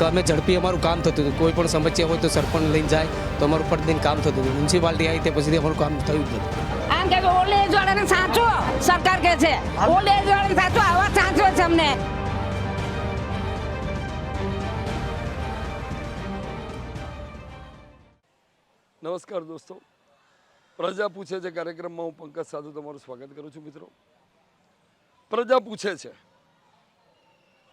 કે અમે ઝડપી અમારું કામ થતું હતું. કોઈ પણ સમસ્યા હોય તો સરપંચ લઈને જાય તો અમારું ફટદીન કામ થતું હતું. મ્યુનિસિપાલિટી આવી તે પછી અમારું કામ થયું જ નથી આમ કે ઓલ્ડ એજ વાળાને સાચો સરકાર કે છે ઓલ્ડ એજ વાળાને સાચો આવા સાચો છે અમને. નમસ્કાર દોસ્તો. પ્રજા પૂછે છે કાર્યક્રમમાં હું પંકજ સાધુ તમારું સ્વાગત કરું છું મિત્રો. પ્રજા પૂછે છે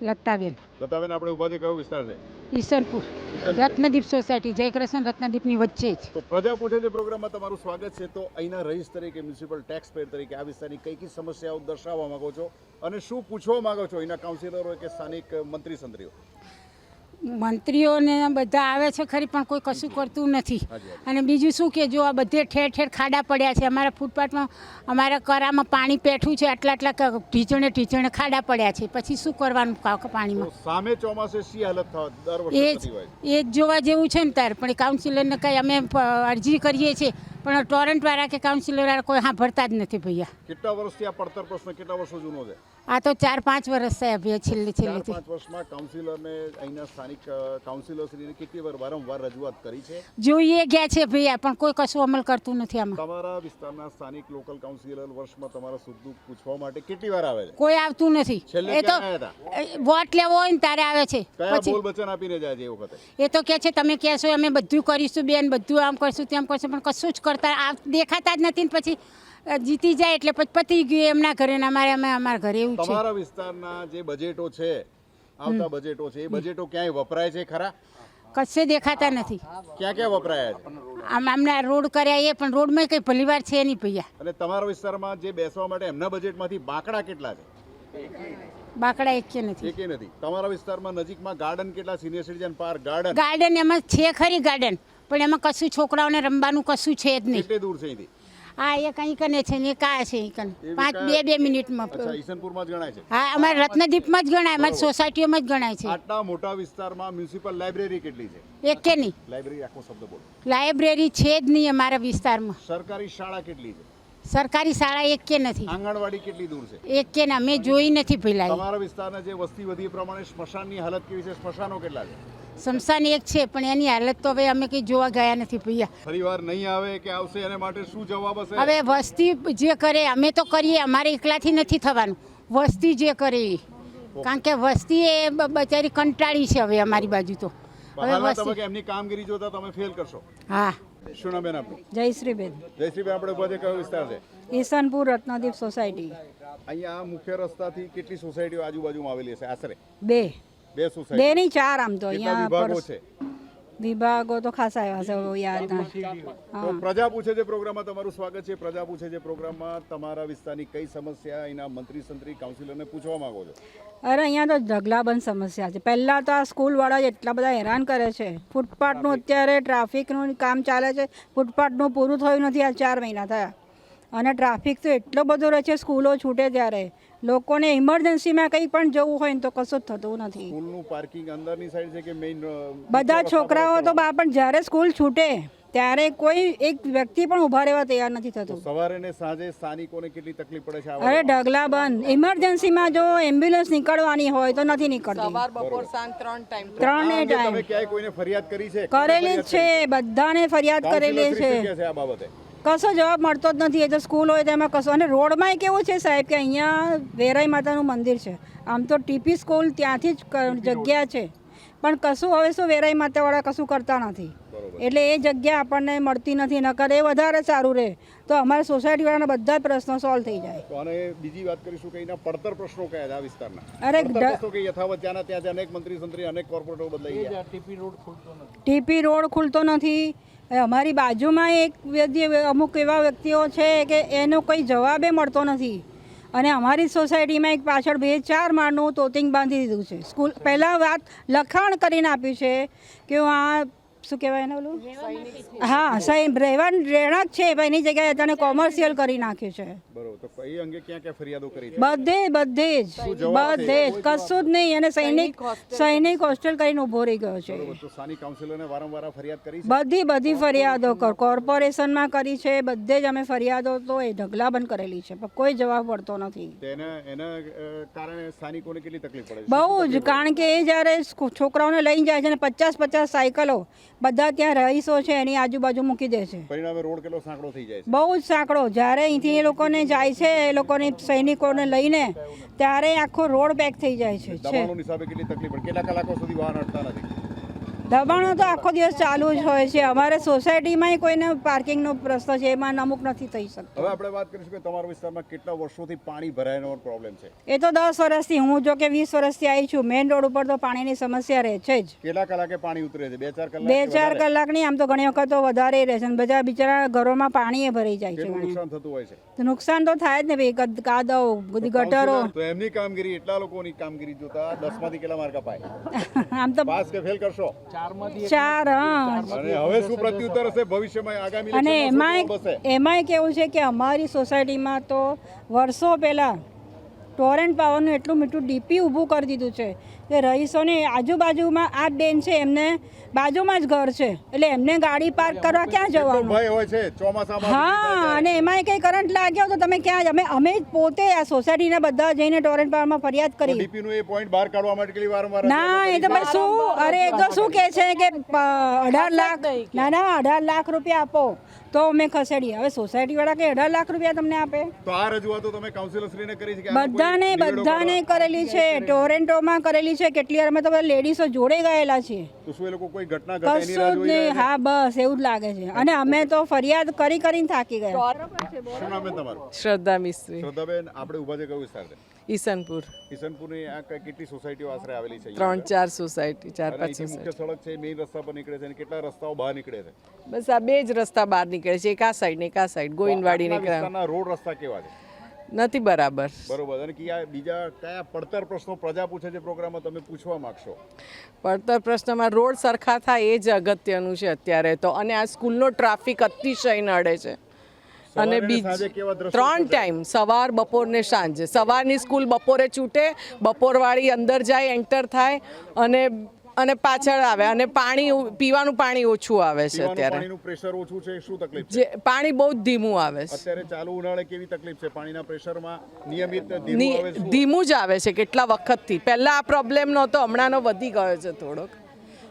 લતાબેન. લતાબેન આપણે ઊભા છે કયો વિસ્તાર છે? ઈસનપુર. રત્નદીપ સોસાયટી જયકૃષ્ણ રત્નદીપની વચ્ચે જ. તો પ્રજા પૂછે છે પ્રોગ્રામમાં તમારું સ્વાગત છે. તો અહીંના રહીશ તરીકે મ્યુનિસિપલ ટેક્સ પેડ તરીકે આ વિસ્તારની કઈ કઈ સમસ્યાઓ દર્શાવવા માંગો છો? અને શું પૂછવા માંગો છો? અહીંના કાઉન્સિલરો કે સ્થાનિક મંત્રી સંત્રીઓ મંત્રીઓને બધા આવે છે ખરી પણ કોઈ કશું કરતું નથી. અને બીજું શું કે જો આ બધે ઠેર ઠેર ખાડા પડ્યા છે અમારા ફૂટપાથમાં અમારા કરામાં પાણી પેઠું છે આટલા આટલા ઢીચણે ઢીચણે ખાડા પડ્યા છે. પછી શું કરવાનું પાણીમાં? સામે ચોમાસે શી હાલત એ જ એ જ જોવા જેવું છે ને તાર પણ એ કાઉન્સિલરને કંઈ અમે અરજી કરીએ છીએ. પણ ટોરન્ટવાળા કે કાઉન્સિલરવાળા કોઈ સાંભળતા જ નથી ભૈયા. કેટલા વર્ષથી આ પડતર પ્રશ્ન કેટલા વર્ષો જૂનો છે? આ તો ચાર પાંચ વર્ષ થયા ભૈયા છેલ્લે છેલ્લે પાંચ વર્ષમાં કાઉન્સિલરને અહીંના સ્થાનિક કાઉન્સિલરશ્રીને કેટલી વાર વારંવાર રજૂઆત કરી છે? જોઈએ ગયા છે ભૈયા પણ કોઈ કશું અમલ કરતું નથી આમાં. તમારા વિસ્તારના સ્થાનિક લોકલ કાઉન્સિલર વર્ષમાં તમારા સુખ દુઃખ પૂછવા માટે કેટલી વાર આવે છે? કોઈ આવતું નથી. એ તો વોટ લેવો હોય ને ત્યારે આવે છે. પછી બોલ વચન આપીને જાય છે એ વખતે? એ તો કહે છે તમે કહેશો અમે બધું કરીશું બેન બધું આમ કરશું તેમ કરશું પણ કશું જ કરતા આ દેખાતા જ નથી ને પછી જીતી જાય એટલે પછી પતી ગયું એમના ઘરે ને અમારે અમે અમારા ઘરે એવું છે. તમારા વિસ્તારના જે બજેટો છે આવતા બજેટો છે એ બજેટો ક્યાંય વપરાય છે ખરા? કશે દેખાતા નથી. ક્યાં ક્યાં વપરાયા છે? આમ આમના રોડ કર્યા એ પણ રોડમાં કંઈ ભલીવાર છે નહીં ભૈયા. અને તમારા વિસ્તારમાં જે બેસવા માટે એમના બજેટમાંથી બાકડા કેટલા છે? બાકડા એક કે નથી. એકે નથી. તમારા વિસ્તારમાં નજીકમાં ગાર્ડન કેટલા? Senior citizen park garden? Garden એમાં છે ખરી ગાર્ડન. પણ એમાં કશું છોકરાઓને રમવાનું કશું છે જ નહીં. કેટલે દૂર છે અહીંથી? હા એ કંઈ કને છે ને કા છે કને. પાંચ બે બે મિનિટમાં. ઈસનપુરમાં જ ગણાય છે? હા અમારે રત્નદીપમાં જ ગણાય અમારી સોસાયટીઓમાં જ ગણાય છે. આટલા મોટા વિસ્તારમાં મ્યુનિસિપલ લાઇબ્રેરી કેટલી છે? એક કે નહીં. લાઇબ્રેરી આખો શબ્દ બોલો. લાઇબ્રેરી છે જ નહીં અમારા વિસ્તારમાં. સરકારી શાળા કેટલી છે? સરકારી શાળા એક કે નથી. આંગણવાડી કેટલી દૂર છે? એક કે ના મેં જોઈ નથી પેલા તમારા વિસ્તારના જે વસ્તી વધી પ્રમાણે સ્મશાનની હાલત કેવી છે? સ્મશાનો કેટલા છે? શમશાન એક છે પણ એની હાલત તો હવે અમે કંઈ જોવા ગયા નથી ભૈયા. પરિવાર વાર નહીં આવે કે આવશે એને માટે શું જવાબ હશે? હવે વસ્તી જે કરે અમે તો કરીએ અમારે એકલાથી નથી થવાનું. વસ્તી જે કરે એ. કારણ કે વસ્તી એ બચારી કંટાળી છે હવે અમારી બાજુ તો. હવે વસ્તી એમની કામગીરી જોતા તમે ફેલ કરશો. હા. શું નામ બેન જય જયશ્રીબેન જયશ્રીભાઈ આપણે ઊભા છે કયો વિસ્તાર છે? ઈશાનપુર રત્નદીપ સોસાયટી. અહીંયા મુખ્ય રસ્તાથી કેટલી સોસાયટીઓ આજુબાજુમાં આવેલી હશે? આશરે? બે. બે બે નહીં ચાર આમ તો કેટલા અહીંયા વિભાગો છે? વિભાગો તો ખાસા એવા છે હવે યાદ ના. તો પ્રજા પૂછે છે પ્રોગ્રામમાં તમારું સ્વાગત છે. પ્રજા પૂછે છે પ્રોગ્રામમાં તમારા વિસ્તારની કઈ સમસ્યા એના મંત્રી સંત્રી કાઉન્સિલરને પૂછવા માંગો છો? અરે અહીંયા તો ઢગલાબંધ સમસ્યા છે. પહેલાં તો આ સ્કૂલવાળા એટલા બધા હેરાન કરે છે. ફૂટપાથનું અત્યારે ટ્રાફિકનું કામ ચાલે છે. ફૂટપાથનું પૂરું થયું નથી આ ચાર મહિના થયા. અને ટ્રાફિક તો એટલો બધો રહે છે સ્કૂલો છૂટે ત્યારે. લોકોને ઇમરજન્સીમાં કંઈ પણ જવું હોય ને તો કશું જ થતું નથી. સ્કૂલનું પાર્કિંગ અંદરની સાઈડ છે કે મેઇન બધા છોકરાઓ તો બા પણ જ્યારે સ્કૂલ છૂટે ત્યારે કોઈ એક વ્યક્તિ પણ ઊભા રહેવા તૈયાર નથી થતું. સવારે ને સાંજે સ્થાનિકોને કેટલી તકલીફ પડે છે અરે ઢગલા બંધ. ઇમરજન્સીમાં જો એમ્બ્યુલન્સ નીકળવાની હોય તો નથી નીકળતી. સવાર બપોર સાંજ ત્રણ ટાઈમ. તમે ક્યાંય કોઈને ફરિયાદ કરી છે? કરેલી જ છે. બધાને ફરિયાદ કરેલી છે આ બાબતે? કશો જવાબ મળતો જ નથી. એ તો સ્કૂલ હોય તેમાં કશો. અને રોડમાં કેવું છે સાહેબ કે અહીંયા વેરાઈ માતાનું મંદિર છે. આમ તો ટીપી સ્કૂલ ત્યાંથી જ જગ્યા છે. પણ કશું હવે શું વેરાઈ માતાવાળા કશું કરતા નથી. એટલે એ જગ્યા આપણને મળતી નથી. નકર એ વધારે સારું રહે. તો અમારા સોસાયટીવાળાના બધા જ પ્રશ્નો સોલ્વ થઈ જાય. અને બીજી વાત કરીશું કે એના પડતર પ્રશ્નો કયા છે આ વિસ્તારના? અરે પ્રશ્નો કે યથાવત ત્યાંના ત્યાં અનેક મંત્રી સંત્રી અનેક કોર્પોરેટરો બદલાઈ ગયા? ટીપી રોડ ખુલતો નથી. એ અમારી બાજુમાં એક વ્યક્તિ, અમુક એવા વ્યક્તિઓ છે કે એનો કોઈ જવાબે મળતો નથી. અને અમારી સોસાયટીમાં એક પાછળ બે ચાર માળનું તોતિંગ બાંધી દીધું છે. સ્કૂલ, પહેલાં વાત લખાણ કરીને આપ્યું છે કે હું આ શું કહેવાય એને ઓલું? હા સહી રહેવા રહેણાંક છે એની જગ્યાએ તને કોમર્શિયલ કરી નાખ્યું છે. બરોબર તો એ અંગે ક્યાં ક્યાં ફરિયાદો કરી છે? બધે બધે જ બધે જ કશું જ નહીં અને સૈનિક સૈનિક હોસ્ટેલ કરીને ઊભો રહી ગયો છે. બરોબર તો સ્થાનિક કાઉન્સિલરને વારંવાર આ ફરિયાદ કરી છે? બધી બધી ફરિયાદો કર કોર્પોરેશનમાં કરી છે બધે જ અમે ફરિયાદો તો એ ઢગલા બંધ કરેલી છે પણ કોઈ જવાબ પડતો નથી. તેના એના અ, કારણે સ્થાનિકોને કેટલી તકલીફ પડે છે? બહુ જ કારણ કે એ જ્યારે છોકરાઓને લઈને જાય છે ને પચાસ પચાસ સાયકલો બધા ત્યાં રહીશો છે એની આજુબાજુ મૂકી દે છે. પરિણામે રોડ કેટલો સાંકડો થઈ જાય છે? બહુ જ સાંકડો. જ્યારે અહીંથી એ લોકોને જાય છે એ લોકોની સૈનિકોને લઈને ત્યારે આખો રોડ પેક થઈ જાય છે છે. કેટલી તકલીફ કેટલા કલાકો સુધી વાહન અડતા નથી? દબાણો તો આખો દિવસ ચાલુ જ હોય છે. અમારે સોસાયટીમાંય કોઈને પાર્કિંગનો પ્રશ્ન છે એમાં અમુક નથી થઈ શકતો. હવે આપણે વાત કરીશું કે તમારા વિસ્તારમાં કેટલા વર્ષોથી પાણી ભરાયનો પ્રોબ્લેમ છે? એ તો દસ વર્ષથી હું જો કે વીસ વર્ષથી આવી છું. મેઇન રોડ ઉપર તો પાણીની સમસ્યા રહે છે જ. કેટલા કલાકે પાણી ઉતરે છે? બે ચાર કલાક બે ચાર કલાકની આમ તો ઘણી વખત તો વધારે રહે છે. અને બધા બિચારા ઘરોમાં પાણી એ ભરાઈ જાય છે. નુકસાન થતું હોય છે? તો નુકસાન તો થાય જ ને ભાઈ. કાદવ બધી ગટરો. તો એમની કામગીરી એટલા લોકોની કામગીરી જોતા દસમાંથી કેટલા માર્ક અપાય આમ તો પાસ કે ફેલ કરશો? ચાર અને હવે શું પ્રત્યુત્તર હશે? ભવિષ્યમાં આગામી અને એમાંય એમાંય કેવું છે કે અમારી સોસાયટીમાં તો વર્ષો પહેલાં ટોરેન્ટ પાવરનું એટલું મીઠું ડીપી ઊભું કરી દીધું છે કે રહીશોને આજુબાજુમાં આ બેન છે એમને બાજુમાં જ ઘર છે. એટલે એમને ગાડી પાર્ક કરવા ક્યાં જવાનું? ભય હોય છે? હા અને એમાં કંઈ કરંટ લાગ્યો તો તમે ક્યાં જ? અમે અમે જ પોતે આ સોસાયટીના બધા જઈને ટોરેન્ટ પાવરમાં ફરિયાદ કરી. ડીપી એ પોઈન્ટ બહાર કાઢવા માટે કેટલી વારંવાર ના એ તો ભાઈ શું? અરે એ તો શું કહે છે કે અઢાર લાખ ના ના અઢાર લાખ રૂપિયા આપો. તો અમે ખસેડીએ. હવે સોસાયટીવાળા કે અઢાર લાખ રૂપિયા તમને આપે. તો આ રજૂઆતો તમે કાઉન્સિલરશ્રીને કરી છે બધાને બધાને કરેલી છે. ટોરેન્ટોમાં કરેલી છે. કેટલી વાર અમે તો લેડીઝો જોડે ગયેલા છીએ તો શું એ લોકો કોઈ ઘટના ઘટે કશું જ નહીં. હા બસ એવું જ લાગે છે. અને અમે તો ફરિયાદ કરી કરીને થાકી ગયા. શું નામ છે તમારું? શ્રદ્ધા મિસ્ત્રી. શ્રદ્ધાબેન આપણે ઊભા છે કયો વિસ્તાર છે? ઈસનપુર. ઈસનપુરની આ કેટલી સોસાયટીઓ આશરે આવેલી છે ત્રણ ચાર સોસાયટી ચાર પાંચ મુખ્ય સડક છે મેઇન રસ્તા પર નીકળે છે અને કેટલા રસ્તાઓ બહાર નીકળે છે? બસ આ બે જ રસ્તા બહાર નીકળે છે એક આ સાઈડ ને એક આ સાઈડ ગોવિંદવાડી નીકળે રોડ રસ્તા કેવા છે? નથી બરાબર. બરોબર અને કયા બીજા કયા પડતર પ્રશ્નો પ્રજા પૂછે છે પ્રોગ્રામમાં તમે પૂછવા માંગશો? પડતર પ્રશ્નમાં રોડ સરખા થાય એ જ અગત્યનું છે અત્યારે તો અને આ સ્કૂલનો ટ્રાફિક અતિશય નડે છે. અને બીજ ત્રણ ટાઈમ સવાર બપોર ને સાંજે. સવારની સ્કૂલ બપોરે છૂટે બપોરવાળી અંદર જાય એન્ટર થાય અને અને પાછળ આવે. અને પાણી પીવાનું પાણી ઓછું આવે છે અત્યારે. પ્રેશર ઓછું છે શું તકલીફ છે? પાણી બહુ જ ધીમું આવે છે. અત્યારે ચાલુ ઉનાળે કેવી તકલીફ છે? પાણીના પ્રેશરમાં નિયમિત ધીમું આવે છે? ધીમું જ આવે છે કેટલા વખતથી. પહેલાં આ પ્રોબ્લેમ નહોતો હમણાંનો વધી ગયો છે થોડોક.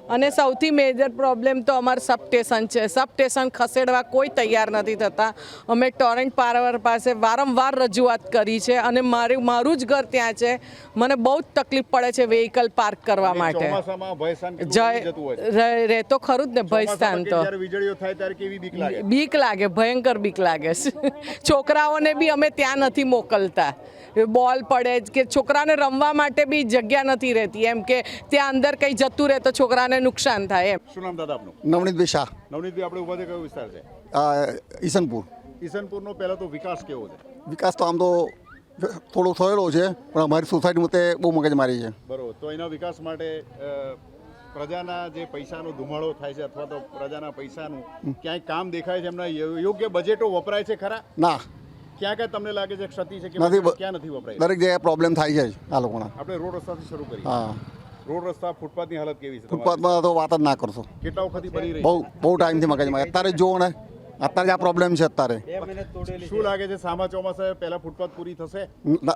અને સૌથી મેજર પ્રોબ્લેમ તો અમારું સબસ્ટેશન છે. સબસ્ટેશન ખસેડવા કોઈ તૈયાર નથી થતા. અમે ટોરેન્ટ પાવર પાસે વારંવાર રજૂઆત કરી છે અને મારું મારું જ ઘર ત્યાં છે. મને બહુ જ તકલીફ પડે છે વેહિકલ પાર્ક કરવા માટે. જય રહે- તો ખરું જ ને ભયસ્થાન તો. બીક લાગે? બીક લાગે ભયંકર બીક લાગે. છે છોકરાઓને બી અમે ત્યાં નથી મોકલતા. બોલ પડે કે છોકરાને રમવા માટે બી જગ્યા નથી રહેતી. એમ કે ત્યાં અંદર કંઈ જતું રહે તો છોકરાને નુકસાન થાય એમ. શું નામ દાદા આપનું? નવનીતભાઈ શાહ. નવનીતભાઈ આપણે ઊભા છે કયો વિસ્તાર છે? આ, ઈસનપુર. ઈસનપુરનો પહેલા તો વિકાસ કેવો છે? વિકાસ તો આમ તો થોડો થયેલો છે પણ અમારી સોસાયટીમાં તે બહુ મગજમારી છે. બરોબર. તો એના વિકાસ માટે પ્રજાના જે પૈસાનો ધુમાડો થાય છે અથવા તો પ્રજાના પૈસાનું ક્યાંય કામ દેખાય છે એમના યોગ્ય બજેટો વપરાય છે ખરા? ના. ક્યાં ક્યાં તમને લાગે છે ક્ષતિ છે કે નથી ક્યાં નથી વપરાય? દરેક જગ્યાએ પ્રોબ્લેમ થાય છે આ લોકોના. આપણે રોડ રસ્તાથી શરૂ કરીએ. હા. રોડ રસ્તા ફૂટપાથની હાલત કેવી છે? ફૂટપાથમાં તો વાત જ ના કરશો. કેટલા વખતથી બની રહી બહુ બહુ ટાઈમથી મગજમાં અત્યારે જોવો ને અત્યારે આ પ્રોબ્લેમ છે અત્યારે. શું લાગે છે સામા ચોમાસા પહેલા ફૂટપાથ પૂરી થશે?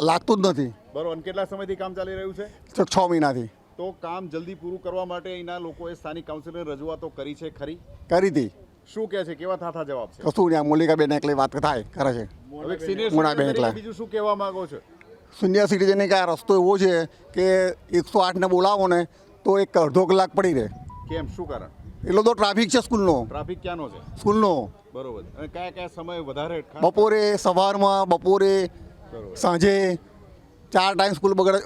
લાગતું જ નથી. બરોબર અને કેટલા સમયથી કામ ચાલી રહ્યું છે? છ મહિનાથી. તો કામ જલ્દી પૂરું કરવા માટે અહીંના લોકોએ સ્થાનિક કાઉન્સિલર રજૂઆતો કરી છે ખરી? કરી હતી. શું કહે છે કેવા થાથા જવાબ છે? કશું નહીં આ મોલિકાબેન એકલી વાત થાય કરે છે. હવે મુનાબેન એકલા. બીજું શું કહેવા માંગો છો? સિનિયર સિટીઝનને કે આ રસ્તો એવો છે કે એકસો આઠને બોલાવો ને તો એક અડધો કલાક પડી રહે. કેમ? શું કારણ? એટલો તો ટ્રાફિક છે સ્કૂલનો. ટ્રાફિક ક્યાંનો છે? સ્કૂલનો. બરોબર. અને કયા કયા સમય વધારે બપોરે સવારમાં બપોરે સાંજે ચાર ટાઈમ સ્કૂલ બગડે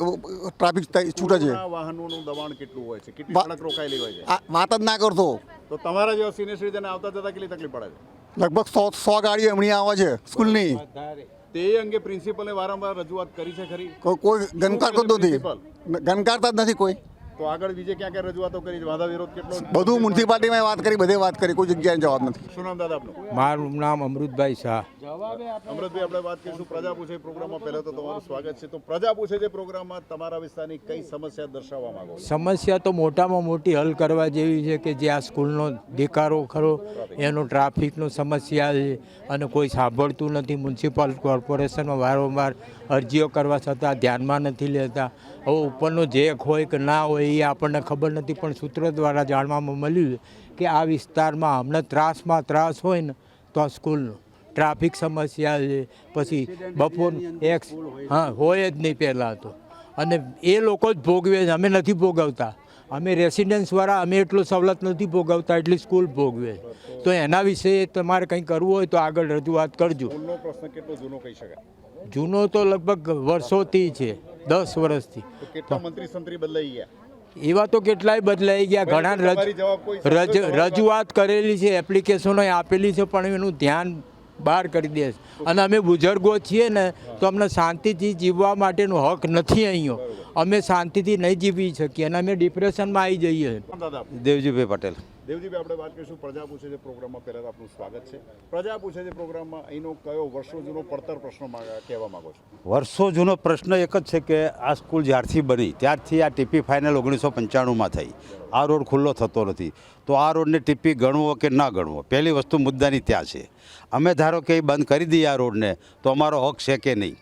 ટ્રાફિક છૂટે છે. વાહનોનું દબાણ કેટલું હોય છે? કેટલી સડક રોકાયેલી હોય છે? વાત જ ના કરતો તો તમારા જેવા સિનિયર સિટીઝન આવતા જતા કેટલી તકલીફ પડે છે? લગભગ સો સો ગાડીઓ એમની આવે છે સ્કૂલની. તે અંગે પ્રિન્સિપલે વારંવાર રજૂઆત કરી છે ખરી? કોઈ ગનકારતો જ નથી. ગનકારતા જ નથી કોઈ. તો આગળ બીજે ક્યાં ક્યાં રજૂઆતો કરી? વાદા વિરોધ કેટલો? બધું મ્યુનિસિપાલિટીમાં વાત કરી બધે વાત કરી કોઈ જગ્યાએ જવાબ નથી. શું નામ દાદા આપનું? મારું નામ અમૃતભાઈ શાહ. અમૃતભાઈ આપણે વાત કરીશું પ્રજા પૂછે પ્રોગ્રામમાં. પહેલા તો તમારું સ્વાગત છે. તો પ્રજા પૂછે છે પ્રોગ્રામમાં તમારા વિસ્તારની કઈ સમસ્યા દર્શાવવા માંગો સમસ્યા તો મોટામાં મોટી હલ કરવા જેવી છે કે જે આ સ્કૂલનો દેકારો ખરો એનો ટ્રાફિકનો સમસ્યા છે અને કોઈ સાંભળતું નથી. મ્યુનિસિપલ કોર્પોરેશનમાં વારંવાર અરજીઓ કરવા છતાં ધ્યાનમાં નથી લેતા. હવે ઉપરનો જેક હોય કે ના હોય એ આપણને ખબર નથી પણ સૂત્રો દ્વારા જાણવામાં મળ્યું કે આ વિસ્તારમાં હમણાં ત્રાસમાં ત્રાસ હોય ને તો આ સ્કૂલનો. ટ્રાફિક સમસ્યા છે પછી બપોર એક્સ હા હોય જ નહીં પહેલાં તો. અને એ લોકો જ ભોગવે છે અમે નથી ભોગવતા. અમે રેસિડેન્સવાળા અમે એટલું સવલત નથી ભોગવતા એટલી સ્કૂલ ભોગવે તો એના વિશે તમારે કંઈ કરવું હોય તો આગળ રજૂઆત કરજો. પ્રશ્ન કેટલો જૂનો કહી શકાય? જૂનો તો લગભગ વર્ષોથી છે દસ વર્ષથી. કેટલા મંત્રી સંત્રી બદલાઈ ગયા? એવા તો કેટલાય બદલાઈ ગયા. ઘણા રજૂઆત કરેલી છે એપ્લિકેશનો આપેલી છે પણ એનું ધ્યાન બહાર કરી દે છે. અને અમે બુઝુર્ગો છીએ ને તો અમને શાંતિથી જીવવા માટેનો હક નથી અહીંયો. અમે શાંતિથી નહીં જીવી શકીએ અને અમે ડિપ્રેશનમાં આવી જઈએ. દેવજીભાઈ પટેલ. દેવજીભાઈ, આપણે વાત કરીશું પ્રજા પૂછે છે પ્રોગ્રામમાં. પહેલાં આપનું સ્વાગત છે. પ્રજા પૂછે છે પ્રોગ્રામમાં અહીંનો કયો વર્ષો જૂનો પડતર પ્રશ્ન કહેવા માગો છો? વર્ષો જૂનો પ્રશ્ન એક જ છે કે આ સ્કૂલ જ્યારથી બની, ત્યારથી આ ટીપી ફાઇનલ ઓગણીસો પંચાણુંમાં થઈ. આ રોડ ખુલ્લો થતો નથી. તો આ રોડને ટીપી ગણવો કે ના ગણવો? પહેલી વસ્તુ મુદ્દાની ત્યાં છે. અમે ધારો કે એ બંધ કરી દઈએ આ રોડને, તો અમારો હક છે કે નહીં?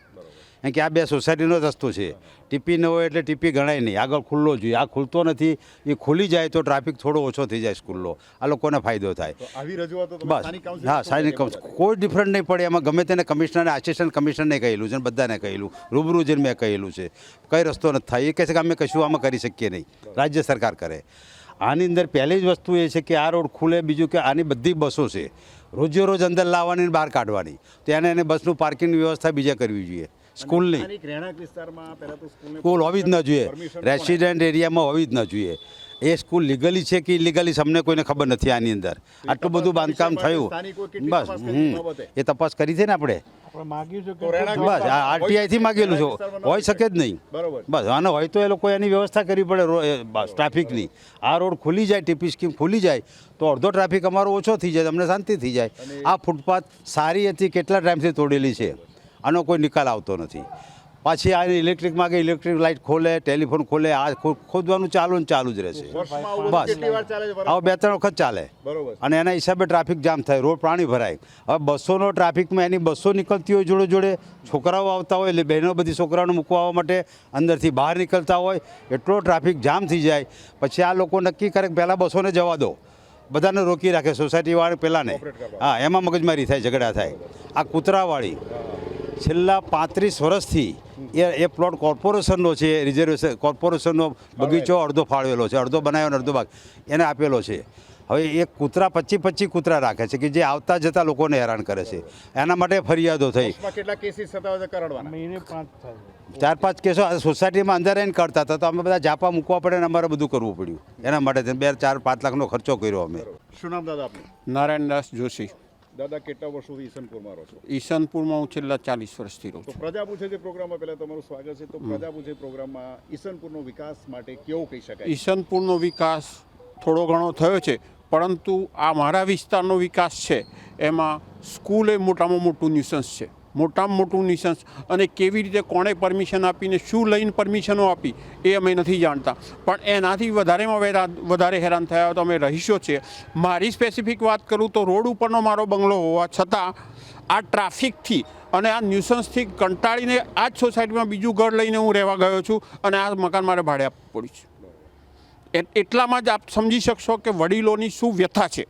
કારણ કે આ બે સોસાયટીનો જ રસ્તો છે. ટીપી ન હોય એટલે ટીપી ગણાય નહીં. આગળ ખુલ્લો જોઈએ. આ ખુલતો નથી. એ ખુલી જાય તો ટ્રાફિક થોડો ઓછો થઈ જાય સ્કૂલનો. આ લોકોને ફાયદો થાય. આવી રજૂઆતો બસ. હા સ્થાનિક કોઈ ડિફરન્ટ નહીં પડે. એમાં ગમે તેને કમિશનરને આસિસ્ટન્ટ કમિશનરને કહેલું છે બધાને કહેલું. રૂબરૂ જઈને મેં કહેલું છે. કંઈ રસ્તો નથી થાય. એ કહે છે કે અમે કશું આમાં કરી શકીએ નહીં. રાજ્ય સરકાર કરે. આની અંદર પહેલી જ વસ્તુ એ છે કે આ રોડ ખુલે. બીજું કે આની બધી બસો છે. રોજે રોજ અંદર લાવવાની બહાર કાઢવાની. તો એને એને બસનું પાર્કિંગની વ્યવસ્થા બીજે કરવી જોઈએ. સ્કૂલની. સ્થાનિક રહેણાંક વિસ્તારમાં પહેલા તો સ્કૂલને સ્કૂલ હોવી જ ન જોઈએ. રેસિડેન્ટ એરિયામાં હોવી જ ન જોઈએ. એ સ્કૂલ લીગલી છે કે ઇલીગલી અમને કોઈને ખબર નથી આની અંદર. આટલું બધું બાંધકામ થયું. બસ હમ. એ તપાસ કરી છે ને આપણે? બસ આ આરટીઆઈથી માગેલું છે. હોઈ શકે જ નહીં. બસ આને હોય તો એ લોકો એની વ્યવસ્થા કરવી પડે ટ્રાફિકની. આ રોડ ખુલી જાય ટીપી સ્કીમ ખુલી જાય તો અડધો ટ્રાફિક અમારો ઓછો થઈ જાય અમને શાંતિ થઈ જાય. આ ફૂટપાથ સારી હતી કેટલા ટાઈમથી તોડેલી છે? આનો કોઈ નિકાલ આવતો નથી. પાછી આ ઇલેક્ટ્રિક માગે ઇલેક્ટ્રિક લાઇટ ખોલે ટેલિફોન ખોલે આ ખોદવાનું ચાલુ ને ચાલુ જ રહેશે બસ. આવો બે ત્રણ વખત ચાલે. અને એના હિસાબે ટ્રાફિક જામ થાય રોડ પાણી ભરાય. હવે બસોનો ટ્રાફિકમાં એની બસો નીકળતી હોય જોડે જોડે છોકરાઓ આવતા હોય એટલે બહેનો બધી છોકરાઓને મૂકવા માટે અંદરથી બહાર નીકળતા હોય એટલો ટ્રાફિક જામ થઈ જાય. પછી આ લોકો નક્કી કરે કે પહેલાં બસોને જવા દો. બધાને રોકી રાખે સોસાયટીવાળા પહેલાંને. હા એમાં મગજમારી થાય ઝઘડા થાય. આ કૂતરાવાળી. છેલ્લા પાંત્રીસ વર્ષથી એ એ પ્લોટ કોર્પોરેશનનો છે રિઝર્વેશન કોર્પોરેશનનો બગીચો અડધો ફાળવેલો છે અડધો બનાવ્યો અને અડધો ભાગ એને આપેલો છે. હવે એ કૂતરા પચી પચી કૂતરા રાખે છે કે જે આવતા જતા લોકોને હેરાન કરે છે. એના માટે ફરિયાદો થઈ. કેટલા કેસીસ થતા હોય કરડવાના? ચાર પાંચ કેસો આ સોસાયટીમાં અંદર રહીને કરતા હતા તો અમે બધા જાપા મૂકવા પડે ને અમારે બધું કરવું પડ્યું. એના માટે બે ચાર પાંચ લાખનો ખર્ચો કર્યો અમે. શું નામ દાદા નારાયણ દાસ જોશી. દાદા કેટલા વર્ષોથી ઈશનપુરમાં રહો છો? ઈશનપુરમાં હું છેલ્લા ચાલીસ વર્ષથી રહું તો છું. પ્રજા પૂછે છે પ્રોગ્રામમાં પહેલાં તમારું સ્વાગત છે. તો પ્રજા પૂછે પ્રોગ્રામમાં ઈસનપુરનો વિકાસ માટે કેવું કહી શકાય? ઈશનપુરનો વિકાસ થોડો ઘણો થયો છે પરંતુ આ મારા વિસ્તારનો વિકાસ છે એમાં સ્કૂલ એ મોટામાં મોટું ન્યુસન્સ છે. મોટામાં મોટું નિશન્સ અને કેવી રીતે કોણે પરમિશન આપીને શું લઈને પરમિશનો આપી, એ અમે નથી જાણતા. પણ એનાથી વધારેમાં વધારે હેરાન થયા તો અમે રહીશો છીએ. મારી સ્પેસિફિક વાત કરું તો રોડ ઉપરનો મારો બંગલો હોવા છતાં, આ ટ્રાફિકથી અને આ ન્યુસન્સથી કંટાળીને આ જ સોસાયટીમાં બીજું ઘર લઈને હું રહેવા ગયો છું અને આ મકાન મારે ભાડે આપવું પડ્યું છે. એટલામાં જ આપ સમજી શકશો કે વડીલોની શું વ્યથા છે.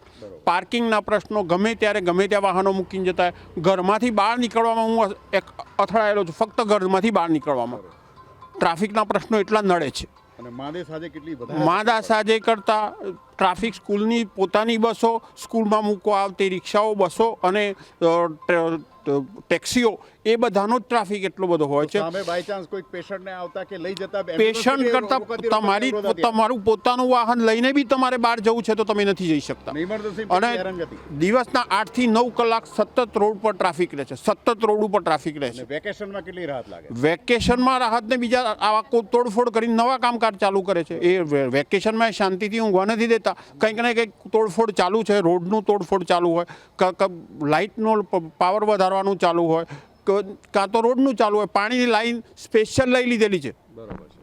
પાર્કિંગના પ્રશ્નો ગમે ત્યારે ગમે ત્યાં વાહનો મૂકીને જતા ઘરમાંથી બહાર નીકળવામાં હું એક અથડાયેલો છું. ફક્ત ઘરમાંથી બહાર નીકળવામાં. ટ્રાફિકના પ્રશ્નો એટલા નડે છે. માદે સાજે કરતાં ટ્રાફિક સ્કૂલની પોતાની બસો સ્કૂલમાં મૂકવા આવતી રિક્ષાઓ બસો અને ટેક્સીઓ એ બધાનો જ ટ્રાફિક એટલો બધો હોય છે. બાય ચાન્સ કોઈક પેશન્ટને આવતા કે લઈ જતા પેશન્ટ કરતા તમારી તમારું પોતાનું વાહન લઈને બી તમારે બહાર જવું છે તો તમે નથી જઈ શકતા. અને દિવસના દિવસના આઠથી નવ કલાક સતત રોડ પર ટ્રાફિક રહે છે. સતત રોડ ઉપર ટ્રાફિક રહે છે. વેકેશનમાં કેટલી રાહત લાગે? વેકેશનમાં રાહતને બીજા આવા તોડફોડ કરીને નવા કામકાજ ચાલુ કરે છે. એ વેકેશનમાં શાંતિથી ઊંઘવા નથી દેતા. કંઈક ને કંઈક તોડફોડ ચાલુ છે. રોડનું તોડફોડ ચાલુ હોય. લાઇટનો પાવર વધારવાનું ચાલુ હોય. ક- તો રોડનું ચાલુ હોય પાણીની લાઈન સ્પેશિયલ લઈ લીધેલી છે.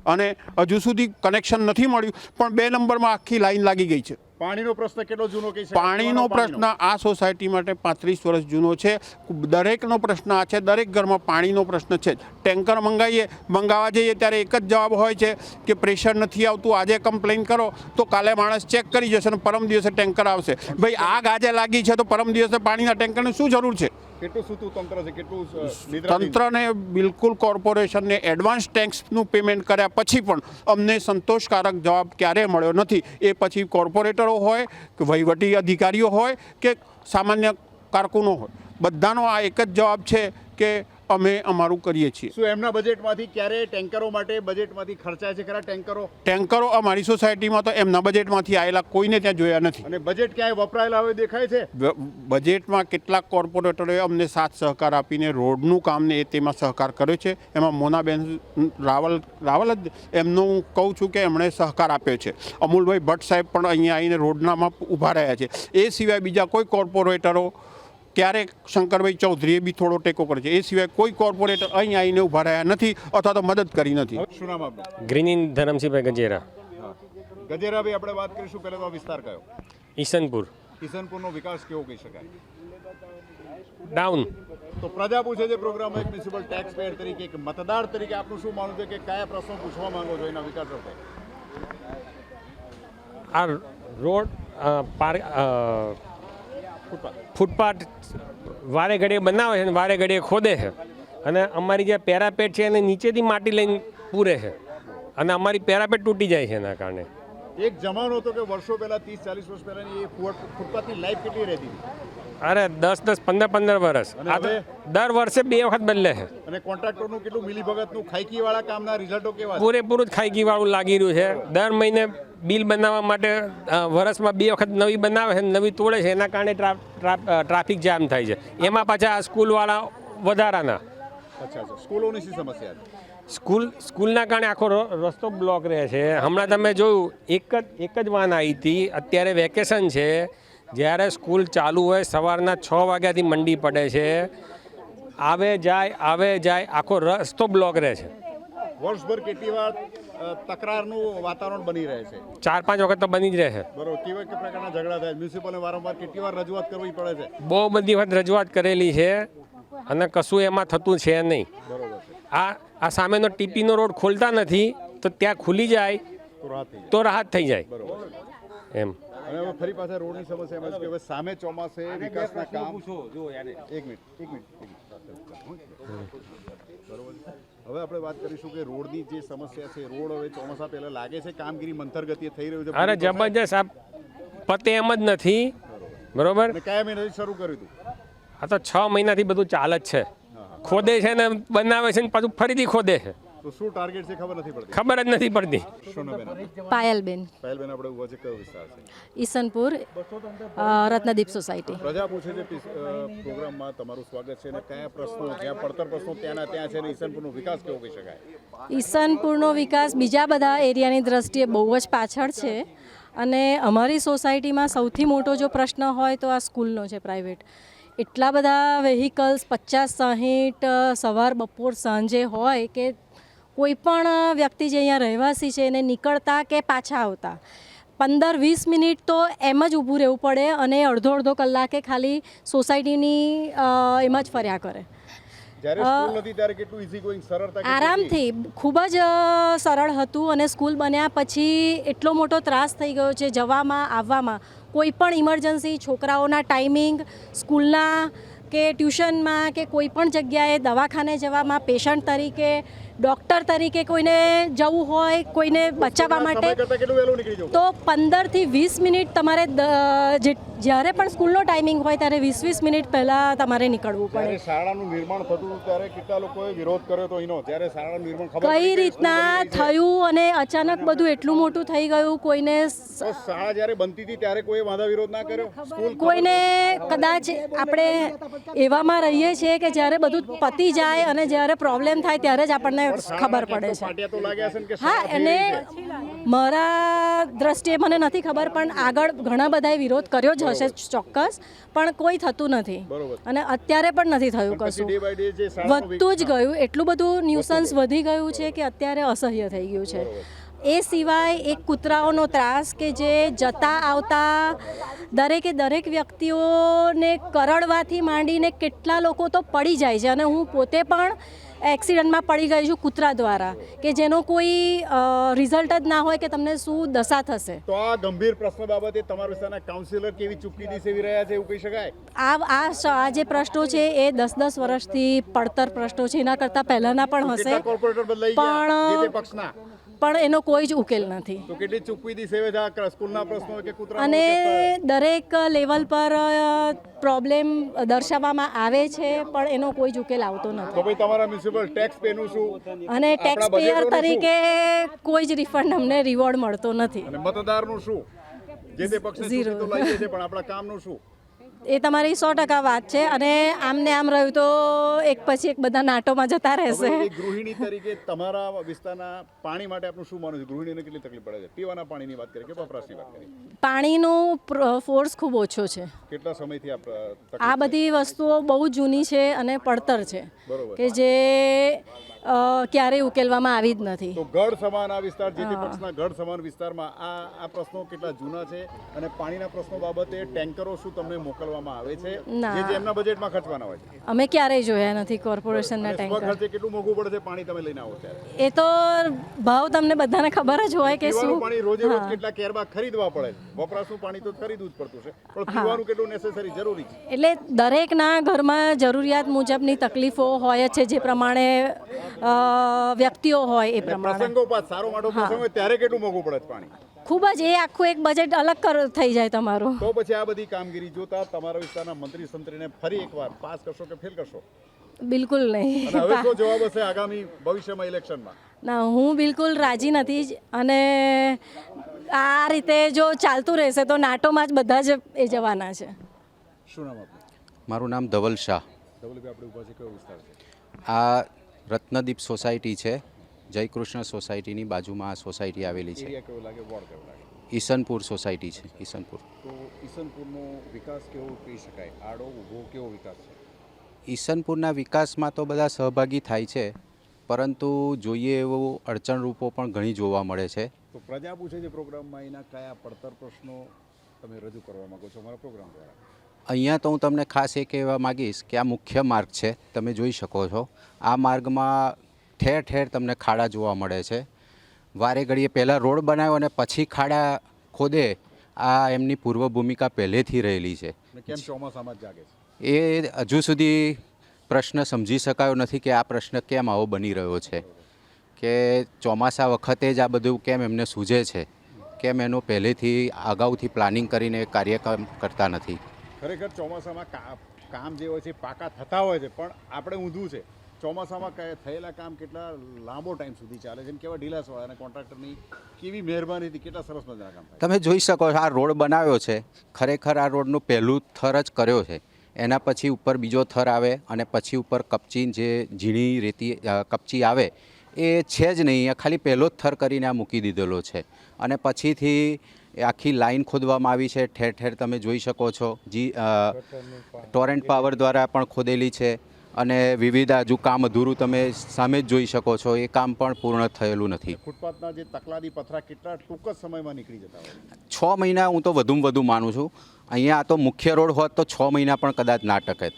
અને હજુ સુધી કનેક્શન નથી મળ્યું પણ બે નંબરમાં આખી લાઈન લાગી ગઈ છે. પાણીનો પ્રશ્ન કેટલો જૂનો કહી પાણીનો પ્રશ્ન આ સોસાયટી માટે પાંત્રીસ વર્ષ જૂનો છે. દરેકનો પ્રશ્ન આ છે દરેક ઘરમાં પાણીનો પ્રશ્ન છે. ટેન્કર મંગાવીએ મંગાવવા જઈએ ત્યારે એક જ જવાબ હોય છે કે પ્રેશર નથી આવતું આજે કમ્પ્લેન કરો તો કાલે માણસ ચેક કરી જશે અને પરમ દિવસે ટેન્કર આવશે. ભાઈ આગ આજે લાગી છે તો પરમ દિવસે પાણીના ટેન્કરની શું જરૂર છે? તંત્રને બિલકુલ કોર્પોરેશનને એડવાન્સ ટેક્સનું પેમેન્ટ કર્યા પછી પણ અમને સંતોષકારક જવાબ ક્યારે મળ્યો નથી. એ પછી કોર્પોરેટરો હોય કે વહીવટી અધિકારીઓ હોય કે સામાન્ય કારકુનો હોય. બધાનો આ એક જ જવાબ છે કે અમે અમારું કરીએ છીએ. શું એમના બજેટમાંથી ક્યારે ટેન્કરો માટે બજેટમાંથી ખર્ચાય છે ખરા ટેન્કરો? ટેન્કરો અમારી સોસાયટીમાં તો એમના બજેટમાંથી આવેલા કોઈને ત્યાં જોયા નથી. અને બજેટ ક્યાંય વપરાયેલા હોય દેખાય છે? બજેટમાં કેટલાક કોર્પોરેટરોએ અમને સાથ સહકાર આપીને રોડનું કામને એ તેમાં સહકાર કર્યો છે. એમાં મોનાબેન રાવલ રાવલ જ એમનું હું કહું છું કે એમણે સહકાર આપ્યો છે. અમૂલભાઈ ભટ્ટ સાહેબ પણ અહીંયા આવીને રોડનામાં ઊભા રહ્યા છે. એ સિવાય બીજા કોઈ કોર્પોરેટરો ક્યારેક શંકરભાઈ ચૌધરીએ બી થોડો ટેકો કર્યો છે. એ સિવાય કોઈ કોર્પોરેટર અહીં આવીને ઊભા રહ્યા નથી અથવા તો મદદ કરી નથી. શું નામ આપનું? ગ્રીનિન ધરમસિંહભાઈ ગજેરા. ગજેરાભાઈ આપણે વાત કરીશું. પહેલા તો આ વિસ્તાર કયો? ઈસનપુર. ઈસનપુરનો વિકાસ કેવો કહી શકાય? ડાઉન તો પ્રજા પૂછે છે પ્રોગ્રામ એક મ્યુનિસિપલ ટેક્સ પેયર તરીકે એક મતદાર તરીકે. આપનું શું માનવું છે કે કયા પ્રશ્નો પૂછવા માંગો છો એના વિકાસ અર્થે આ રોડ પાર્ક અ, ફૂટપાથ વારે ઘડીએ બનાવે છે અને વારે ઘડીએ ખોદે છે. અને અમારી જે પેરાપેટ છે એને નીચેથી માટી લઈને પૂરે છે. અને અમારી પેરાપેટ તૂટી જાય છે એના કારણે. એક જમાનો હતો કે વર્ષો પહેલાં ત્રીસ ચાલીસ વર્ષ પહેલાંની એ ફૂટપાથની લાઈફ કેટલી રહેતી હતી? અરે દસ દસ પંદર પંદર વર્ષ. આ તો? દર વર્ષે બે વખત બદલે છે. અને કોન્ટ્રાક્ટરનું કેટલું મિલીભગતનું ખાઈકીવાળા કામના રિઝલ્ટો કેવા પૂરેપૂરું જ ખાઈકી વાળું લાગી રહ્યું છે. દર મહિને બિલ બનાવવા માટે વર્ષમાં બે વખત નવી બનાવે છે નવી તોડે છે એના કારણે ટ્રાફિક જામ થાય છે. એમાં પાછા આ સ્કૂલવાળા વધારાના. અચ્છા અચ્છા. સ્કૂલોની શી સમસ્યા સ્કૂલ સ્કૂલના કારણે આખો રસ્તો બ્લોક રહે છે. હમણાં તમે જોયું એક જ એક જ વાન આવી હતી. અત્યારે વેકેશન છે. જ્યારે સ્કૂલ ચાલુ હોય સવારના છ વાગ્યાથી મંડી પડે છે. આવે જાય આવે જાય આખો રસ્તો બ્લોક રહે છે. વર્ષભર કેટલી વાર તકરારનું વાતાવરણ બની રહે છે. ચાર પાંચ વખત તો બની જ રહે છે. બરોબર કેવા કે પ્રકારના ઝઘડા થાય? મ્યુનિસિપલને વારંવાર કેટલી વાર રજૂઆત કરવી પડે છે? બહુ બધી વખત રજૂઆત કરેલી છે અને કશું એમાં થતું છે નહીં. બરોબર આ આ સામેનો ટીપીનો રોડ ખોલતા નથી તો ત્યાં ખુલી જાય તો રાહત થઈ જાય. બરોબર એમ. અને હવે ફરી પાછા રોડની સમસ્યા એમ છે કે હવે સામે ચોમાસે વિકાસના કામ જો એક મિનિટ એક મિનિટ. હવે આપણે વાત કરીશું કે રોડની જે સમસ્યા છે રોડ હવે ચોમાસા પહેલા લાગે છે કામગીરી મંથર ગતિએ થઈ રહ્યું છે અરે જબરજસ્ત આ પતે એમ જ નથી. બરોબર? કયા મહિનાથી શરૂ કર્યું હતું? આ તો છ મહિનાથી બધું ચાલ જ છે. ખોદે છે ને બનાવે છે ને પાછું ફરીથી ખોદે છે. તો શું ટાર્ગેટ છે ખબર નથી પડતી? ખબર જ નથી પડતી. શું નામ એનું? પાયલબેન. પહેલબેન આપણે ઊભા છે કયો વિસ્તાર છે? ઈસનપુર રત્નદીપ સોસાયટી. પ્રજા પૂછે છે પ્રોગ્રામમાં તમારું સ્વાગત છે અને કયા પ્રશ્નો જ્યાં પડતર પ્રશ્નો ત્યાંના ત્યાં છે અને ઈસનપુરનો વિકાસ કેવો કહી શકાય? ઈસનપુરનો વિકાસ બીજા બધા એરિયાની દ્રષ્ટિએ બહુ જ પાછળ છે અને અમારી સોસાયટીમાં સૌથી મોટો જો પ્રશ્ન હોય તો આ સ્કૂલનો છે પ્રાઇવેટ. એટલા બધા વેહિકલ્સ પચાસ સાહીઠ સવાર બપોર સાંજે હોય કે કોઈ પણ વ્યક્તિ જે અહીંયા રહેવાસી છે એને નીકળતા કે પાછા આવતા? પંદર વીસ મિનિટ તો એમ જ ઊભું રહેવું પડે અને અડધો અડધો કલાકે ખાલી સોસાયટીની એમાં જ ફર્યા કરે? આરામથી. ખૂબ જ સરળ હતું અને સ્કૂલ બન્યા પછી એટલો મોટો ત્રાસ થઈ ગયો છે જવામાં આવવામાં. કોઈ પણ ઇમરજન્સી છોકરાઓના ટાઈમિંગ સ્કૂલના કે ટ્યુશનમાં કે કોઈ પણ જગ્યાએ દવાખાને જવામાં પેશન્ટ તરીકે ડૉક્ટર તરીકે કોઈને જવું હોય કોઈને બચાવવા માટે તો પંદરથી વીસ મિનિટ તમારે જ્યારે પણ સ્કૂલનો ટાઈમિંગ હોય ત્યારે વીસ વીસ મિનિટ પહેલાં તમારે નીકળવું પડે. શાળાનું નિર્માણ થતું ત્યારે કેટલા લોકોએ વિરોધ કર્યો તો એનો જ્યારે શાળાનું નિર્માણ કઈ રીતના. થયું અને અચાનક બધું એટલું મોટું થઈ ગયું કોઈને શાળા જ્યારે બનતી હતી ત્યારે કોઈ વાંધા વિરોધ ના કર્યો? કોઈને કદાચ આપણે એવામાં રહીએ છીએ કે જ્યારે બધું પતી જાય અને જ્યારે પ્રોબ્લેમ થાય ત્યારે જ આપણને ખબર પડે છે. હા એને અને મારા દ્રષ્ટિએ મને નથી ખબર પણ આગળ ઘણા બધાએ વિરોધ કર્યો જ હશે ચોક્કસ પણ કોઈ થતું નથી. અને અત્યારે પણ નથી થયું કશું. વધતું જ ગયું એટલું બધું ન્યુસન્સ વધી ગયું છે કે અત્યારે અસહ્ય થઈ ગયું છે. એ સિવાય એક કૂતરાઓનો ત્રાસ કે જે જતા આવતા દરેકે દરેક વ્યક્તિઓને કરડવાથી માંડીને કેટલા લોકો તો પડી જાય છે. અને હું પોતે પણ એક્સિડન્ટમાં પડી ગઈ છું કૂતરા દ્વારા કે જેનો કોઈ રિઝલ્ટ જ ના હોય કે તમને શું દશા થશે. તો આ ગંભીર પ્રશ્ન બાબતે તમારા વિસ્તારના કાઉન્સિલર કેવી ચૂકી સેવી રહ્યા છે એવું કહી શકાય? આ આ આ જે પ્રશ્નો છે એ દસ દસ વર્ષથી પડતર પ્રશ્નો છે એના કરતાં પહેલાંના પણ હશે. પણ- પણ એનો કોઈ જ ઉકેલ નથી. તો કેટલી ચૂકવીદી સેવે સ્કૂલના પ્રશ્નો કે કૂતરા અને દરેક લેવલ પર પ્રોબ્લેમ દર્શાવવામાં આવે છે પણ એનો કોઈ જ ઉકેલ આવતો તો નથી ભાઈ તમારા મ્યુનિસિપલ ટેક્સ પેનું શું? અને ટેક્સ પેયર તરીકે કોઈ જ રિફંડ અમને રિવોર્ડ મળતો નથી. અને મતદારનું શું? જે તે પક્ષને તો લઈએ છે પણ આપણા કામનું શું? એ તમારી સો ટકા વાત છે અને આમને આમ રહ્યું તો એક પછી એક બધા નાટોમાં જતા રહેશે. ગૃહિણી તરીકે તમારા વિસ્તારના પાણી માટે આપનું શું માનવું છે? ગૃહિણીને કેટલી તકલીફ પડે છે? પીવાના પાણીની વાત કરીએ કે વપરાશની વાત કરીએ? પાણીનો ફોર્સ ખૂબ ઓછો છે. કેટલા સમયથી આ બધી વસ્તુઓ બહુ જૂની છે અને પડતર છે. કે જે ક્યારેય ઉકેલવામાં આવી જ નથી. તો ગઢ સમાન આ વિસ્તાર જે તે પક્ષના ગઢ સમાન વિસ્તારમાં આ આ પ્રશ્નો કેટલા જૂના છે અને પાણીના પ્રશ્નો બાબતે ટેન્કરો શું તમને મોકલવામાં આવે છે. જે જે એમના બજેટમાં ખર્ચવાના હોય છે. અમે ક્યારેય જોયા નથી કોર્પોરેશનના ટેન્કર. ખર્ચે કેટલું મોંઘું પડે છે પાણી તમે લઈને આવો ત્યારે? એ તો ભાવ તમને બધાને ખબર જ હોય કે શું. પાણી રોજે રોજ કેટલા કેરબા ખરીદવા પડે વપરાશનું પાણી તો ખરીદવું જ પડતું છે. પણ પીવાનું કેટલું નેસેસરી જરૂરી છે? એટલે દરેકના ઘરમાં જરૂરિયાત મુજબની તકલીફો હોય જ છે જે પ્રમાણે વ્યક્તિઓ હોય એ પ્રમાણે. સારો માટો પ્રસંગ હોય ત્યારે કેટલું મોંઘું પડે પાણી? ખૂબ જ એ આખું એક બજેટ અલગ કર થઈ જાય તમારું. તો પછી આ બધી કામગીરી જોતા તમારા વિસ્તારના મંત્રી સંત્રીને ફરી એકવાર પાસ કરશો કે ફેલ કરશો? બિલકુલ નહીં. હવે શું જવાબ હશે આગામી ભવિષ્યમાં ઇલેક્શનમાં? ના હું બિલકુલ રાજી નથી જ. અને આ રીતે જો ચાલતું રહેશે તો નાટોમાં જ બધા જ એ જવાના છે. શું નામ મારું નામ ધવલ શાહ. ધવલભાઈ આપણે ઊભા છે કયો વિસ્તાર છે? આ રત્નદીપ સોસાયટી છે. જયકૃષ્ણ સોસાયટીની બાજુમાં આ સોસાયટી આવેલી છે. ઈસનપુર સોસાયટી છે ઈસનપુર. તો ઈસનપુરનો વિકાસ કેવો કહી શકાય? આડો ઊભો કેવો વિકાસ છે? ઈસનપુરના વિકાસમાં તો બધા સહભાગી થાય છે પરંતુ જોઈએ એવું અડચણરૂપો પણ ઘણી જોવા મળે છે. તો પ્રજા પૂછે છે પ્રોગ્રામમાં એના કયા પડતર પ્રશ્નો તમે રજૂ કરવા માગો છો? અમારા પ્રોગ્રામ દ્વારા. અહીંયા તો હું તમને ખાસ એ કહેવા માગીશ કે આ મુખ્ય માર્ગ છે તમે જોઈ શકો છો. આ માર્ગમાં ઠેર ઠેર તમને ખાડા જોવા મળે છે. વારે ઘડીએ પહેલાં રોડ બનાવ્યો અને પછી ખાડા ખોદે આ એમની પૂર્વ ભૂમિકા પહેલેથી રહેલી છે. કેમ ચોમાસામાં જાગે એ હજુ સુધી પ્રશ્ન સમજી શકાયો નથી કે આ પ્રશ્ન કેમ આવો બની રહ્યો છે. કે ચોમાસા વખતે જ આ બધું કેમ એમને સૂઝે છે? કેમ એનું પહેલેથી અગાઉથી પ્લાનિંગ કરીને કાર્યક્રમ કરતા નથી? ખરેખર ચોમાસામાં કામ જે હોય છે પાકા થતા હોય છે, પણ આપણે ઊંધું છે. ચોમાસામાં થયેલા કામ કેટલા લાંબો ટાઈમ સુધી ચાલે છે કેવા ઢીલાસ હોય અને કોન્ટ્રાક્ટરની કેવી મહેરબાની હતી, કેટલા સરસ મજાના કામ તમે જોઈ શકો આ રોડ બનાવ્યો છે, ખરેખર આ રોડનું પહેલું થર જ કર્યો છે. એના પછી ઉપર બીજો થર આવે અને પછી ઉપર કપચી જે ઝીણી રેતી કપચી આવે, એ છે જ નહીં ખાલી પહેલો જ થર કરીને આ મૂકી દીધેલો છે. અને પછીથી એ આખી લાઈન ખોદવામાં આવી છે. ઠેર ઠેર તમે જોઈ શકો છો. જી ટોરેન્ટ પાવર દ્વારા પણ ખોદેલી છે અને વિવિધ હજુ કામ અધૂરું તમે સામે જ જોઈ શકો છો. એ કામ પણ પૂર્ણ થયેલું નથી. ફૂટપાથના જે તકલાદી પથરા કેટલા ટૂંક જ સમયમાં નીકળી જતા છ. મહિના હું તો વધુમાં વધુ માનું છું. અહીંયા આ તો મુખ્ય રોડ હોત તો છ મહિના પણ કદાચ ના ટકે.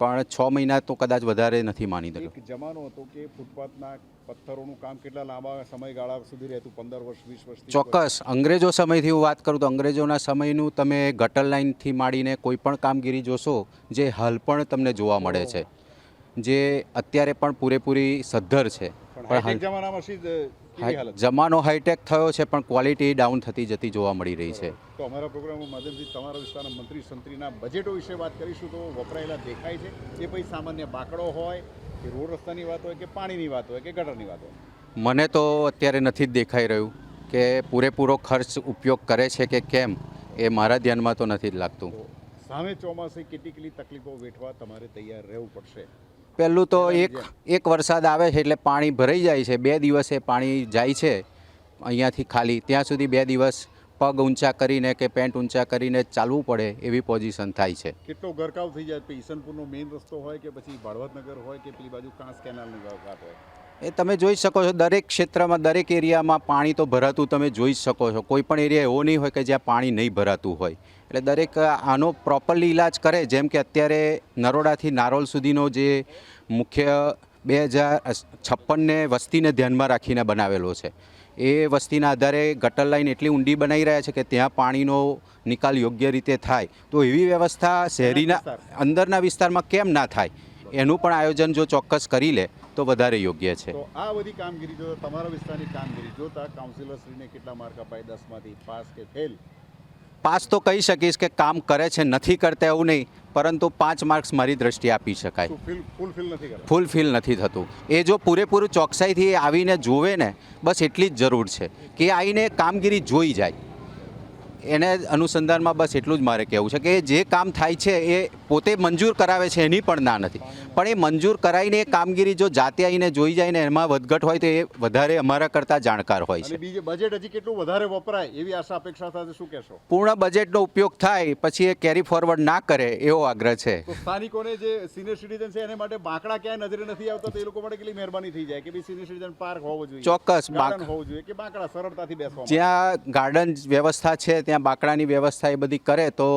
પણ છ મહિના તો કદાચ વધારે નથી માની દેતો જમાનો હતો કે ફૂટપાથના પથ્થરોનું કામ કેટલા લાંબા સમયગાળા સુધી રહેતું પંદર વર્ષ વીસ વર્ષ ચોક્કસ અંગ્રેજો સમયથી હું વાત કરું તો અંગ્રેજોના સમયનું તમે ગટર લાઇનથી માંડીને કોઈ પણ કામગીરી જોશો જે હાલ પણ તમને જોવા મળે છે જે અત્યારે પણ પૂરેપૂરી સદ્ધર છે પણ હાલ જમાનામાં જમાનો હાઈટેક થયો છે પણ ક્વોલિટી ડાઉન થતી જતી જોવા મળી રહી છે. તો અમારા પ્રોગ્રામમાં માધ્યમથી તમારા વિસ્તારના મંત્રી સંત્રીના બજેટો વિશે વાત કરીશું તો વપરાયેલા દેખાય છે. એ પછી સામાન્ય બાકડો હોય કે રોડ રસ્તાની વાત હોય કે પાણીની વાત હોય કે ગટરની વાત હોય? મને તો અત્યારે નથી જ દેખાઈ રહ્યું કે પૂરેપૂરો ખર્ચ ઉપયોગ કરે છે કે કેમ એ મારા ધ્યાનમાં તો નથી જ લાગતું. સામે ચોમાસે કેટલી કેટલી તકલીફો વેઠવા તમારે તૈયાર રહેવું પડશે. પહેલું તો એક એક વરસાદ આવે છે એટલે પાણી ભરાઈ જાય છે. બે દિવસે પાણી જાય છે અહીંયાથી ખાલી. ત્યાં સુધી બે દિવસ પગ ઊંચા કરીને કે પેન્ટ ઊંચા કરીને ચાલવું પડે એવી પોઝિશન થાય છે. કેટલો ગરકાવ થઈ જાય? ઈસનપુરનો મેઇન રસ્તો હોય કે પછી ભાડવતનગર હોય કે પેલી બાજુ કાંસ કેનાલનો ગરકાવ હોય? એ તમે જોઈ શકો છો દરેક ક્ષેત્રમાં દરેક એરિયામાં પાણી તો ભરાતું તમે જોઈ જ શકો છો. કોઈ પણ એરિયા એવો નહીં હોય કે જ્યાં પાણી નહીં ભરાતું હોય. એટલે દરેક આનો પ્રોપરલી ઇલાજ કરે જેમ કે અત્યારે નરોડાથી નારોલ સુધીનો જે મુખ્ય બે હજાર છપ્પનને વસ્તીને ધ્યાનમાં રાખીને બનાવેલો છે. એ વસ્તીના આધારે ગટર લાઈન એટલી ઊંડી બનાવી રહ્યા છે કે ત્યાં પાણીનો નિકાલ યોગ્ય રીતે થાય. તો એવી વ્યવસ્થા શહેરીના અંદરના વિસ્તારમાં કેમ ના થાય? એનું પણ આયોજન જો ચોક્કસ કરી લે તો વધારે યોગ્ય છે. તો આ બધી કામગીરી જો તમારા વિસ્તારની કામગીરી જોતા કાઉન્સિલરશ્રીને કેટલા માર્ક અપાય દસમાંથી પાસ કે ફેલ પાસ તો કહી શકીશ કે કામ કરે છે નથી કરતા એવું નહીં પરંતુ પાંચ માર્ક્સ મારી દ્રષ્ટિએ આપી શકાય. ફૂલફિલ નથી થતું. એ જો પૂરેપૂરું ચોકસાઈથી આવીને જોવે ને બસ એટલી જ જરૂર છે કે આવીને કામગીરી જોઈ જાય. એને અનુસંધાનમાં બસ એટલું જ મારે કહેવું છે કે જે કામ થાય છે એ પોતે મંજૂર કરાવે છે એની પણ ના નથી. પણ એ મંજૂર કરાવીને એ કામગીરી જો જાતે આવીને જોઈ જાય ને એમાં વધઘટ હોય તો એ વધારે અમારા કરતાં જાણકાર હોય છે. બીજે બજેટ હજી કેટલું વધારે વપરાય એવી આશા અપેક્ષા સાથે શું કહેશો? પૂર્ણ બજેટનો ઉપયોગ થાય પછી એ કેરી ફોરવર્ડ ના કરે એવો આગ્રહ છે. સ્થાનિકોને જે સિનિયર સિટીઝન છે એને માટે બાંકડા ક્યાંય નજરે નથી આવતા તો એ લોકો માટે કેટલી મહેરબાની થઈ જાય કે ભાઈ સિનિયર સિટીઝન પાર્ક હોવો જોઈએ ચોક્કસ, હોવું જોઈએ કે બાંકડા સરળતાથી બેસવા જ્યાં ગાર્ડન વ્યવસ્થા છે ત્યાં બાકડાની વ્યવસ્થા એ બધી કરે તો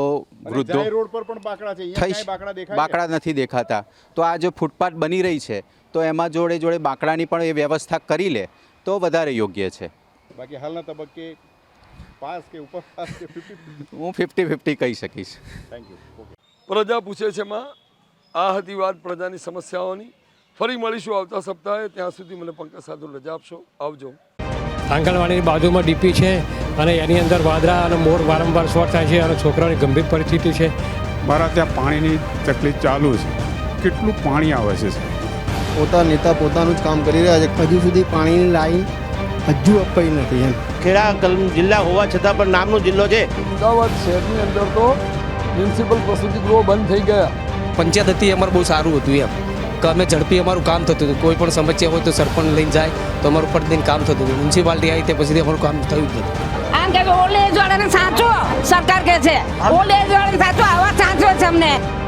વૃદ્ધો રોડ પર પણ બાંકડા છે અહીંયા થઈ ક્યાંય દેખાય બાકડા નથી દેખાતા. તો આ જે ફૂટપાથ બની રહી છે તો એમાં જોડે જોડે બાકડાની પણ એ વ્યવસ્થા કરી લે તો વધારે યોગ્ય છે. બાકી હાલના તબક્કે પાસ કે ઉપર પાસ કે હું ફિફ્ટી ફિફ્ટી કહી શકીશ. થેન્ક યુ પ્રજા પૂછે છે માં આ હતી વાત પ્રજાની સમસ્યાઓની. ફરી મળીશું આવતા સપ્તાહે. ત્યાં સુધી મને પંકજ સાધુ રજા આપશો. આવજો. આંગણવાડીની બાજુમાં ડીપી છે. અને એની અંદર વાદળા અને મોર વારંવાર શોર્ટ થાય છે અને છોકરાઓની ગંભીર પરિસ્થિતિ છે. મારા ત્યાં પાણીની તકલીફ ચાલુ છે. કેટલું પાણી આવે છે પોતા નેતા પોતાનું જ કામ કરી રહ્યા છે. હજુ સુધી પાણીની લાઈન હજુ અપાઈ નથી એમ. ખેડા કલમ જિલ્લા હોવા છતાં પણ નામનો જિલ્લો છે. અમદાવાદ શહેરની અંદર તો મ્યુનિસિપલ પ્રસૂતિ ગૃહો બંધ થઈ ગયા. પંચાયત હતી અમારું બહુ સારું હતું એમ. કે અમે ઝડપી અમારું કામ થતું હતું. કોઈ પણ સમસ્યા હોય તો સરપંચ લઈને જાય તો અમારું પ્રતિદિન કામ થતું હતું. મ્યુનિસિપાલિટી આવી તે પછી અમારું કામ થયું જ નથી. આમ કે ઓલ્ડ એજ સાચો સરકાર કે છે. ઓલે એજ વાળાને સાચો આવા સાચો છે અમને.